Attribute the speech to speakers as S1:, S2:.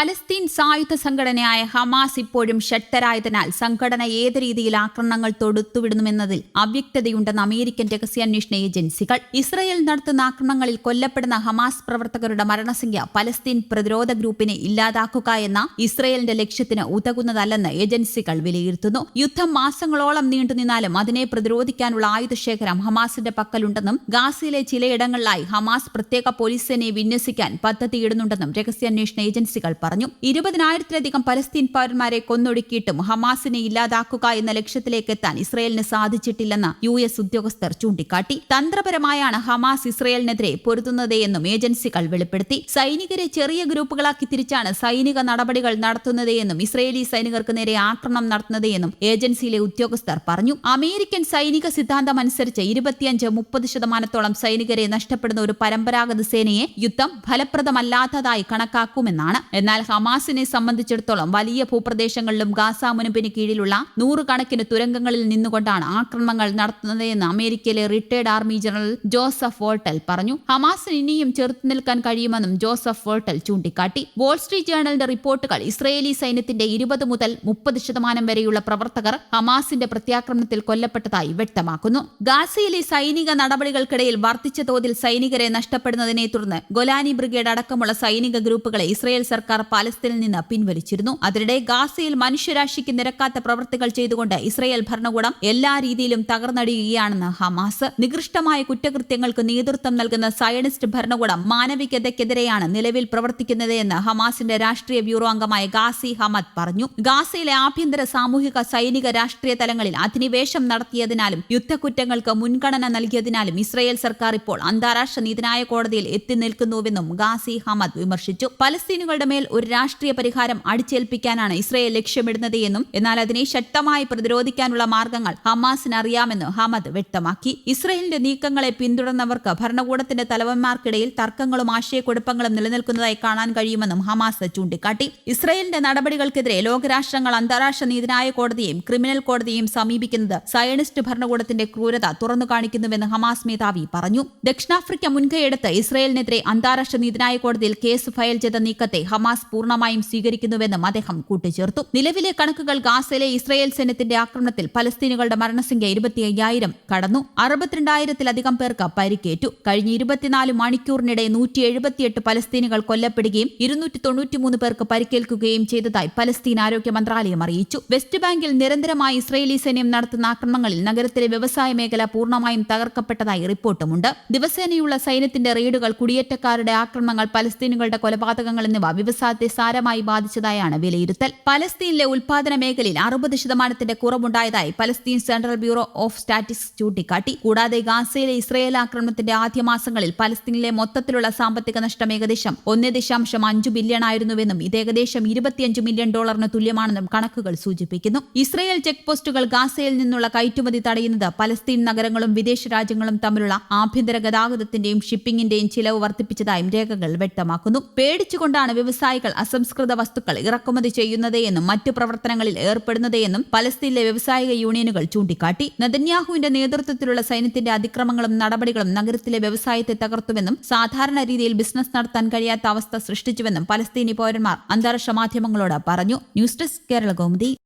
S1: Palestine സായുധ സംഘടനയായ Hamas ഇപ്പോഴും ശക്തരായതിനാൽ സംഘടന ഏത് രീതിയിൽ ആക്രമണങ്ങൾ തൊടുത്തുവിടുന്നുവെന്നതിൽ അവ്യക്തതയുണ്ടെന്ന് അമേരിക്കൻ രഹസ്യാന്വേഷണ ഏജൻസികൾ. ഇസ്രയേൽ നടത്തുന്ന ആക്രമണങ്ങളിൽ കൊല്ലപ്പെടുന്ന ഹമാസ് പ്രവർത്തകരുടെ മരണസംഖ്യ പലസ്തീൻ പ്രതിരോധ ഗ്രൂപ്പിനെ ഇല്ലാതാക്കുക എന്ന ഇസ്രയേലിന്റെ ലക്ഷ്യത്തിന് ഉതകുന്നതല്ലെന്ന് ഏജൻസികൾ വിലയിരുത്തുന്നു. യുദ്ധം മാസങ്ങളോളം നീണ്ടുനിന്നാലും അതിനെ പ്രതിരോധിക്കാനുള്ള ആയുധശേഖരം ഹമാസിന്റെ പക്കലുണ്ടെന്നും ഗാസയിലെ ചിലയിടങ്ങളിലായി ഹമാസ് പ്രത്യേക പോലീസ് സേനയെ വിന്യസിക്കാൻ പദ്ധതിയിടുന്നുണ്ടെന്നും രഹസ്യാന്വേഷണ ഏജൻസികൾ പറഞ്ഞു ഇരുപതിനായിരത്തിലധികം പലസ്തീൻ പൗരന്മാരെ കൊന്നൊടുക്കിയിട്ടും ഹമാസിനെ ഇല്ലാതാക്കുക എന്ന ലക്ഷ്യത്തിലേക്ക് എത്താൻ ഇസ്രയേലിന് സാധിച്ചിട്ടില്ലെന്ന് യു എസ് ഉദ്യോഗസ്ഥർ ചൂണ്ടിക്കാട്ടി. തന്ത്രപരമായാണ് ഹമാസ് ഇസ്രയേലിനെതിരെ പൊരുതുന്നതെന്നും ഏജൻസികൾ വെളിപ്പെടുത്തി. സൈനികരെ ചെറിയ ഗ്രൂപ്പുകളാക്കി തിരിച്ചാണ് സൈനിക നടപടികൾ നടത്തുന്നതെന്നും ഇസ്രയേലി സൈനികർക്ക് നേരെ ആക്രമണം നടത്തുന്നതെന്നും ഏജൻസിയിലെ ഉദ്യോഗസ്ഥർ പറഞ്ഞു. അമേരിക്കൻ സൈനിക സിദ്ധാന്തം അനുസരിച്ച് ഇരുപത്തിയഞ്ച് മുപ്പത് ശതമാനത്തോളം സൈനികരെ നഷ്ടപ്പെടുന്ന ഒരു പരമ്പരാഗത സേനയെ യുദ്ധം ഫലപ്രദമല്ലാത്തതായി കണക്കാക്കുമെന്നാണ്. എന്നാൽ ഹമാസിനെ സംബന്ധിച്ചിടത്തോളം വലിയ ഭൂപ്രദേശങ്ങളിലും ഗാസ മുനമ്പിന് കീഴിലുള്ള നൂറുകണക്കിന് തുരങ്കങ്ങളിൽ നിന്നുകൊണ്ടാണ് ആക്രമണങ്ങൾ നടത്തുന്നതെന്ന് അമേരിക്കയിലെ retired army general Joseph Votel പറഞ്ഞു. ഹമാസിന് ഇനിയും ചെറുത്തു നിൽക്കാൻ കഴിയുമെന്നും ജോസഫ് വോൾട്ടൽ ചൂണ്ടിക്കാട്ടി. വോൾസ്ട്രീറ്റ് ജേണലിന്റെ റിപ്പോർട്ടുകൾ ഇസ്രയേലി സൈന്യത്തിന്റെ ഇരുപത് മുതൽ മുപ്പത് ശതമാനം വരെയുള്ള പ്രവർത്തകർ ഹമാസിന്റെ പ്രത്യാക്രമണത്തിൽ കൊല്ലപ്പെട്ടതായി വ്യക്തമാക്കുന്നു. ഗാസയിലെ സൈനിക നടപടികൾക്കിടയിൽ വർദ്ധിച്ച തോതിൽ സൈനികരെ നഷ്ടപ്പെടുന്നതിനെ തുടർന്ന് ഗൊലാനി ബ്രിഗേഡ് അടക്കമുള്ള സൈനിക ഗ്രൂപ്പുകളെ ഇസ്രയേൽ സർക്കാർ പാലസ്തീനിൽ നിന്ന് പിൻവലിച്ചിരുന്നു. അതിനിടെ ഗാസയിൽ മനുഷ്യരാശിക്ക് നിരക്കാത്ത പ്രവൃത്തികൾ ചെയ്തുകൊണ്ട് ഇസ്രയേൽ ഭരണകൂടം എല്ലാ രീതിയിലും തകർന്നടിയുകയാണെന്ന് ഹമാസ്. നികൃഷ്ടമായ കുറ്റകൃത്യങ്ങൾക്ക് നേതൃത്വം നൽകുന്ന സയനിസ്റ്റ് ഭരണകൂടം മാനവികതയ്ക്കെതിരെയാണ് നിലവിൽ പ്രവർത്തിക്കുന്നത് എന്ന് ഹമാസിന്റെ രാഷ്ട്രീയ ബ്യൂറോ അംഗമായ ഗാസി ഹമദ് പറഞ്ഞു. ഗാസയിലെ ആഭ്യന്തര സാമൂഹിക സൈനിക രാഷ്ട്രീയ തലങ്ങളിൽ അധിനിവേശം നടത്തിയതിനാലും യുദ്ധക്കുറ്റങ്ങൾക്ക് മുൻഗണന നൽകിയതിനാലും ഇസ്രയേൽ സർക്കാർ ഇപ്പോൾ അന്താരാഷ്ട്ര നീതിന്യായ കോടതിയിൽ എത്തി നിൽക്കുന്നുവെന്നും ഗാസി ഹമദ് വിമർശിച്ചു. പലസ്തീനുകളുടെ മേൽ ഒരു രാഷ്ട്രീയ പരിഹാരം അടിച്ചേൽപ്പിക്കാനാണ് ഇസ്രയേൽ ലക്ഷ്യമിടുന്നത് എന്നും എന്നാൽ അതിനെ ശക്തമായി പ്രതിരോധിക്കാനുള്ള മാർഗങ്ങൾ ഹമാസിന് അറിയാമെന്ന് ഹമദ് വ്യക്തമാക്കി. ഇസ്രയേലിന്റെ നീക്കങ്ങളെ പിന്തുടർന്നവർക്ക് ഭരണകൂടത്തിന്റെ തലവന്മാർക്കിടയിൽ തർക്കങ്ങളും ആശയക്കുഴപ്പങ്ങളും നിലനിൽക്കുന്നതായി കാണാൻ കഴിയുമെന്നും ഹമാസ് ചൂണ്ടിക്കാട്ടി. ഇസ്രയേലിന്റെ നടപടികൾക്കെതിരെ ലോകരാഷ്ട്രങ്ങൾ അന്താരാഷ്ട്ര നീതിന്യായ കോടതിയെയും ക്രിമിനൽ കോടതിയെയും സമീപിക്കുന്നത് സയനിസ്റ്റ് ഭരണകൂടത്തിന്റെ ക്രൂരത തുറന്നു കാണിക്കുന്നുവെന്ന് ഹമാസ് മേധാവി പറഞ്ഞു. ദക്ഷിണാഫ്രിക്ക മുൻകൈയെടുത്ത് ഇസ്രയേലിനെതിരെ അന്താരാഷ്ട്ര നീതിന്യായ കോടതിയിൽ കേസ് ഫയൽ ചെയ്ത നീക്കത്തെ ഹമാസ് പൂർണമായും സ്വീകരിക്കുന്നുവെന്നും അദ്ദേഹം കൂട്ടിച്ചേർത്തു. നിലവിലെ കണക്കുകൾ ഗാസയിലെ ഇസ്രയേൽ സൈന്യത്തിന്റെ ആക്രമണത്തിൽ പലസ്തീനുകളുടെ മരണസംഖ്യ ഇരുപത്തി അയ്യായിരം കടന്നു. അറുപത്തിരണ്ടായിരത്തിലധികം പേർക്ക് പരിക്കേറ്റു. കഴിഞ്ഞ ഇരുപത്തിനാല് മണിക്കൂറിനിടെ നൂറ്റി എഴുപത്തിയെട്ട് പലസ്തീനുകൾ കൊല്ലപ്പെടുകയും ഇരുന്നൂറ്റി തൊണ്ണൂറ്റിമൂന്ന് പേർക്ക് പരിക്കേൽക്കുകയും ചെയ്തതായി പലസ്തീൻ ആരോഗ്യ മന്ത്രാലയം അറിയിച്ചു. വെസ്റ്റ് ബാങ്കിൽ നിരന്തരമായി ഇസ്രയേലി സൈന്യം നടത്തുന്ന ആക്രമണങ്ങളിൽ നഗരത്തിലെ വ്യവസായ മേഖല പൂർണമായും തകർക്കപ്പെട്ടതായി റിപ്പോർട്ടുമുണ്ട്. ദിവസേനയുള്ള സൈന്യത്തിന്റെ റെയ്ഡുകൾ കുടിയേറ്റക്കാരുടെ ആക്രമണങ്ങൾ പലസ്തീനുകളുടെ കൊലപാതകങ്ങൾ എന്നിവ വ്യവസായത്തെ സാരമായി ബാധിച്ചതായാണ് വിലയിരുത്തൽ. പലസ്തീനിലെ ഉൽപാദന മേഖലയിൽ അറുപത് ശതമാനത്തിന്റെ കുറവുണ്ടായതായി Palestine central bureau of statistics ചൂണ്ടിക്കാട്ടി. കൂടാതെ ഗാസയിലെ ഇസ്രയേൽ ആക്രമണത്തിന്റെ ആദ്യ മാസങ്ങളിൽ പലസ്തീനിലെ മൊത്തത്തിലുള്ള സാമ്പത്തിക നഷ്ടം ഏകദേശം ഒന്ന് ദശാംശം അഞ്ച് ബില്യൺ ആയിരുന്നുവെന്നും ഇത് ഏകദേശം ഇരുപത്തിയഞ്ച് മില്യൺ ഡോളറിന് തുല്യമാണെന്നും കണക്കുകൾ സൂചിപ്പിക്കുന്നു. ഇസ്രയേൽ ചെക്ക് പോസ്റ്റുകൾ ഗാസയിൽ നിന്നുള്ള കയറ്റുമതി തടയുന്നത് പലസ്തീൻ നഗരങ്ങളും വിദേശ രാജ്യങ്ങളും തമ്മിലുള്ള ആഭ്യന്തര ഗതാഗതത്തിന്റെയും ഷിപ്പിംഗിന്റെയും ചിലവ് വർദ്ധിപ്പിച്ചതായും രേഖകൾ വ്യക്തമാക്കുന്നു. പേടിച്ചുകൊണ്ടാണ് വ്യവസായികൾ അസംസ്കൃത വസ്തുക്കൾ ഇറക്കുമതി ചെയ്യുന്നതെന്നും മറ്റു പ്രവർത്തനങ്ങളിൽ ഏർപ്പെടുന്നതെന്നും പലസ്തീനിലെ വ്യവസായിക യൂണിയനുകൾ ചൂണ്ടിക്കാട്ടി. നെതന്യാഹുവിന്റെ നേതൃത്വത്തിലുള്ള സൈന്യത്തിന്റെ അതിക്രമങ്ങളും നടപടികളും നഗരത്തിലെ വ്യവസായത്തെ തകർത്തുവെന്നും സാധാരണ രീതിയിൽ ബിസിനസ് നടത്താൻ കഴിയാത്ത അവസ്ഥ സൃഷ്ടിച്ചുവെന്നും പലസ്തീനി പൗരന്മാർ അന്താരാഷ്ട്ര മാധ്യമങ്ങളോട് പറഞ്ഞു. News desk Kerala Kaumudi.